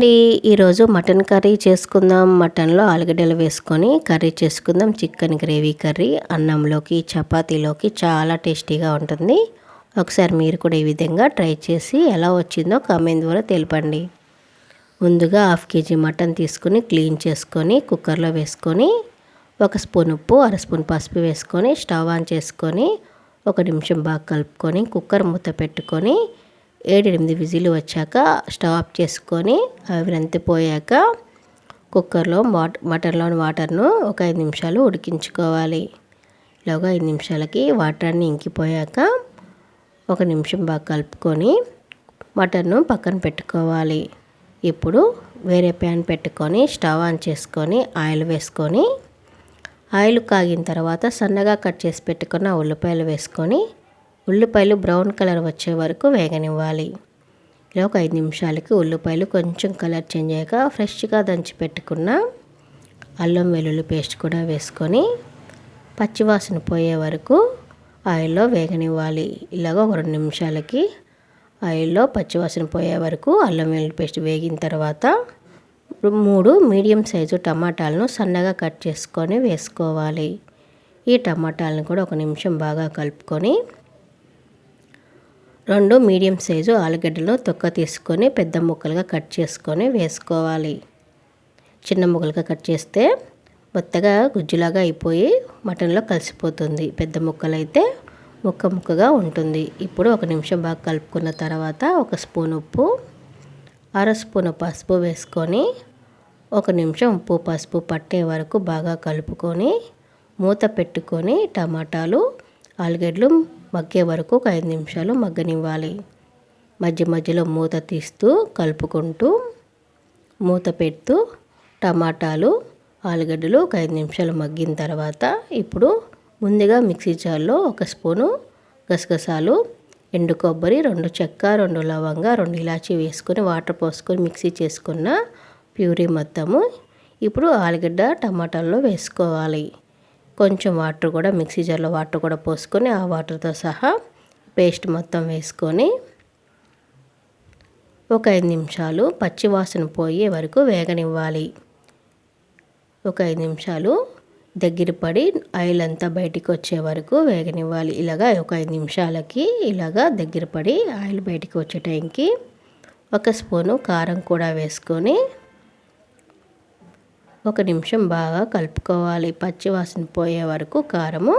అండి ఈరోజు mutton curry చేసుకుందాం. మటన్లో ఆలుగడ్డలు వేసుకొని కర్రీ చేసుకుందాం. చికెన్ గ్రేవీ కర్రీ అన్నంలోకి చపాతీలోకి చాలా టేస్టీగా ఉంటుంది. ఒకసారి మీరు కూడా ఈ విధంగా ట్రై చేసి ఎలా వచ్చిందో కామెంట్ ద్వారా తెలపండి. ముందుగా హాఫ్ కేజీ మటన్ తీసుకొని క్లీన్ చేసుకొని కుక్కర్లో వేసుకొని ఒక స్పూన్ ఉప్పు అర స్పూన్ పసుపు వేసుకొని స్టవ్ ఆన్ చేసుకొని ఒక నిమిషం బాగా కలుపుకొని కుక్కర్ మూత పెట్టుకొని ఏడెనిమిది విజిల్లు వచ్చాక స్టవ్ ఆఫ్ చేసుకొని అవి రంతిపోయాక కుక్కర్లో వాటర్ మటన్లోని వాటర్ను ఒక ఐదు నిమిషాలు ఉడికించుకోవాలి. ఇలాగా ఐదు నిమిషాలకి వాటర్ ఇంకిపోయాక ఒక నిమిషం బాగా కలుపుకొని మటన్ను పక్కన పెట్టుకోవాలి. ఇప్పుడు వేరే ప్యాన్ పెట్టుకొని స్టవ్ ఆన్ చేసుకొని ఆయిల్ వేసుకొని ఆయిల్ కాగిన తర్వాత సన్నగా కట్ చేసి పెట్టుకున్న ఉల్లిపాయలు వేసుకొని ఉల్లిపాయలు బ్రౌన్ కలర్ వచ్చే వరకు వేగనివ్వాలి. ఇలా ఒక ఐదు నిమిషాలకి ఉల్లిపాయలు కొంచెం కలర్ చేంజ్ అయ్యాక ఫ్రెష్గా దంచి పెట్టుకున్న అల్లం వెల్లుల్లి పేస్ట్ కూడా వేసుకొని పచ్చివాసన పోయే వరకు ఆయిల్లో వేగనివ్వాలి. ఇలాగ ఒక రెండు నిమిషాలకి ఆయిల్లో పచ్చివాసన పోయే వరకు అల్లం వెల్లుల్లి పేస్ట్ వేగిన తర్వాత మూడు మీడియం సైజు టమాటాలను సన్నగా కట్ చేసుకొని వేసుకోవాలి. ఈ టమాటాలను కూడా ఒక నిమిషం బాగా కలుపుకొని రెండు మీడియం సైజు ఆలుగడ్డలు తొక్క తీసుకొని పెద్ద ముక్కలుగా కట్ చేసుకొని వేసుకోవాలి. చిన్న ముక్కలుగా కట్ చేస్తే మొత్తగా గుజ్జులాగా అయిపోయి మటన్లో కలిసిపోతుంది. పెద్ద ముక్కలు అయితే ముక్క ముక్కగా ఉంటుంది. ఇప్పుడు ఒక నిమిషం బాగా కలుపుకున్న తర్వాత ఒక స్పూన్ ఉప్పు అర స్పూన్ పసుపు వేసుకొని ఒక నిమిషం ఉప్పు పసుపు పట్టే వరకు బాగా కలుపుకొని మూత పెట్టుకొని టమాటాలు ఆలుగడ్డలు మగ్గే వరకు ఒక ఐదు నిమిషాలు మగ్గనివ్వాలి. మధ్య మధ్యలో మూత తీస్తూ కలుపుకుంటూ మూత పెడుతూ టమాటాలు ఆలుగడ్డలు ఒక ఐదు నిమిషాలు మగ్గిన తర్వాత ఇప్పుడు ముందుగా మిక్సీ జార్లో ఒక స్పూను గసగసాలు ఎండు కొబ్బరి రెండు చెక్క రెండు లవంగా రెండు ఇలాచీ వేసుకొని వాటర్ పోసుకొని మిక్సీ చేసుకున్న ప్యూరీ మొత్తము ఇప్పుడు ఆలుగడ్డ టమాటాల్లో వేసుకోవాలి. కొంచెం వాటర్ కూడా మిక్సీ జార్లో వాటర్ కూడా పోసుకొని ఆ వాటర్తో సహా పేస్ట్ మొత్తం వేసుకొని ఒక ఐదు నిమిషాలు పచ్చి వాసన పోయే వరకు వేగనివ్వాలి. ఒక ఐదు నిమిషాలు దగ్గర పడి ఆయిల్ అంతా బయటికి వచ్చే వరకు వేగనివ్వాలి. ఇలాగా ఒక ఐదు నిమిషాలకి ఇలాగా దగ్గర పడి ఆయిల్ బయటికి వచ్చే టైంకి ఒక స్పూను కారం కూడా వేసుకొని ఒక నిమిషం బాగా కలుపుకోవాలి. పచ్చివాసన పోయే వరకు కారము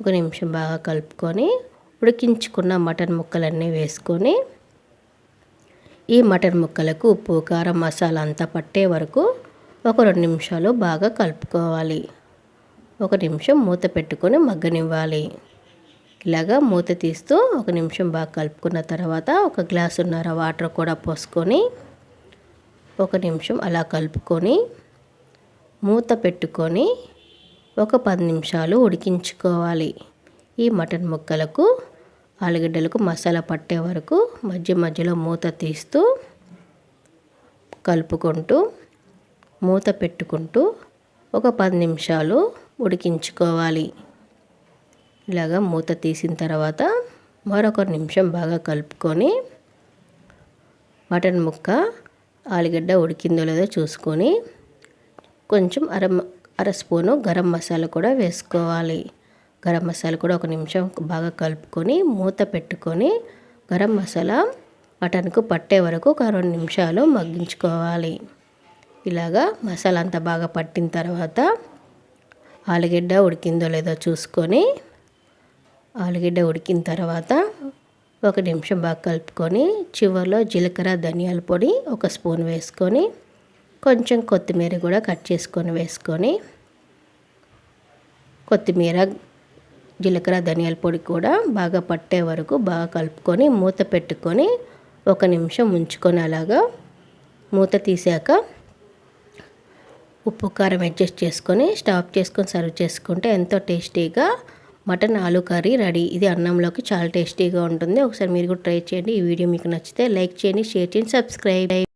ఒక నిమిషం బాగా కలుపుకొని ఉడికించుకున్న మటన్ ముక్కలన్నీ వేసుకొని ఈ మటన్ ముక్కలకు ఉప్పు కారం మసాలా అంతా పట్టే వరకు ఒక రెండు నిమిషాలు బాగా కలుపుకోవాలి. ఒక నిమిషం మూత పెట్టుకొని మగ్గనివ్వాలి. ఇలాగా మూత తీస్తూ ఒక నిమిషం బాగా కలుపుకున్న తర్వాత ఒక గ్లాసున్నర వాటర్ కూడా పోసుకొని ఒక నిమిషం అలా కలుపుకొని మూత పెట్టుకొని ఒక పది నిమిషాలు ఉడికించుకోవాలి. ఈ మటన్ ముక్కలకు ఆలుగడ్డలకు మసాలా పట్టే వరకు మధ్య మధ్యలో మూత తీస్తూ కలుపుకుంటూ మూత పెట్టుకుంటూ ఒక పది నిమిషాలు ఉడికించుకోవాలి. ఇలాగా మూత తీసిన తర్వాత మరొక నిమిషం బాగా కలుపుకొని మటన్ ముక్క ఆలుగడ్డ ఉడికిందో లేదో చూసుకొని కొంచెం అర అర స్పూను గరం మసాలా కూడా వేసుకోవాలి. గరం మసాలా కూడా ఒక నిమిషం బాగా కలుపుకొని మూత పెట్టుకొని గరం మసాలా మటన్కు పట్టే వరకు ఒక రెండు నిమిషాలు మగ్గించుకోవాలి. ఇలాగా మసాలా అంతా బాగా పట్టిన తర్వాత ఆలుగడ్డ ఉడికిందో లేదో చూసుకొని ఆలుగడ్డ ఉడికిన తర్వాత ఒక నిమిషం బాగా కలుపుకొని చివరిలో జీలకర్ర ధనియాల పొడి ఒక స్పూన్ వేసుకొని కొంచెం కొత్తిమీర కూడా కట్ చేసుకొని వేసుకొని కొత్తిమీర జీలకర్ర ధనియాల పొడి కూడా బాగా పట్టే వరకు బాగా కలుపుకొని మూత పెట్టుకొని ఒక నిమిషం ఉంచుకొని అలాగా మూత తీసాక ఉప్పు కారం అడ్జస్ట్ చేసుకొని స్టాప్ చేసుకొని సర్వ్ చేసుకుంటే ఎంతో టేస్టీగా మటన్ ఆలు కర్రీ రెడీ. ఇది అన్నంలోకి చాలా టేస్టీగా ఉంటుంది. ఒకసారి మీరు కూడా ట్రై చేయండి. ఈ వీడియో మీకు నచ్చితే లైక్ చేయండి షేర్ చేయండి సబ్స్క్రైబ్